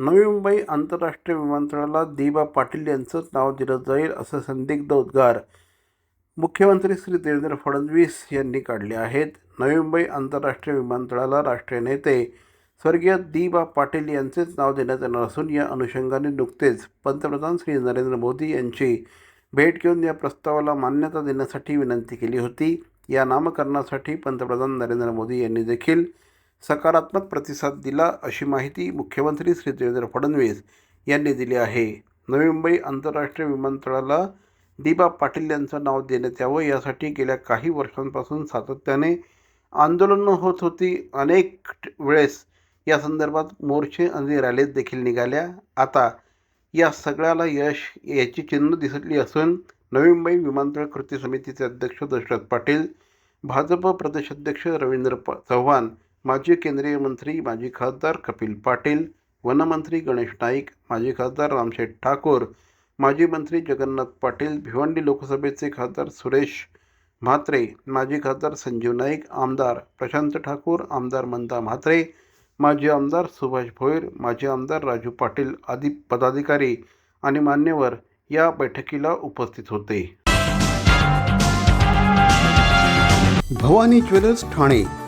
नवी मुंबई आंतरराष्ट्रीय विमानतळाला दिबा पाटील यांचं नाव दिलं जाईल असं संदिग्ध उद्गार मुख्यमंत्री श्री देवेंद्र फडणवीस यांनी काढले आहेत. नवी मुंबई आंतरराष्ट्रीय विमानतळाला राष्ट्रीय नेते स्वर्गीय दिबा पाटील यांचेच नाव देण्यात येणार असून या अनुषंगाने नुकतेच पंतप्रधान श्री नरेंद्र मोदी यांची भेट घेऊन या प्रस्तावाला मान्यता देण्यासाठी विनंती केली होती. या नामकरणासाठी पंतप्रधान नरेंद्र मोदी यांनी देखील सकारात्मक प्रतिसाद दिला अशी माहिती मुख्यमंत्री श्री देवेंद्र फडणवीस यांनी दिली आहे. नवी मुंबई आंतरराष्ट्रीय विमानतळाला दिबा पाटील यांचं नाव देण्यात यावं यासाठी गेल्या काही वर्षांपासून सातत्याने आंदोलनं होत होती. अनेक वेळेस या संदर्भात मोर्चे आणि रॅलीत देखील निघाल्या. आता या सगळ्याला यश याची चिन्ह दिसली असून नवी मुंबई विमानतळ कृती समितीचे अध्यक्ष दशरथ पाटील भाजप प्रदेशाध्यक्ष रवींद्र प चव्हाण माजी केंद्रीय मंत्री माजी खासदार कपिल पाटील वनमंत्री गणेश नाईक माजी खासदार रामशेठ ठाकूर माजी मंत्री जगन्नाथ पाटील भिवंडी लोकसभेचे खासदार सुरेश म्हात्रे माजी खासदार संजीव नाईक आमदार प्रशांत ठाकूर आमदार मंदा म्हात्रे माजी आमदार सुभाष भोईर माजी आमदार राजू पाटील आदी पदाधिकारी आणि मान्यवर या बैठकीला उपस्थित होते. भवानी ज्वेलर्स ठाणे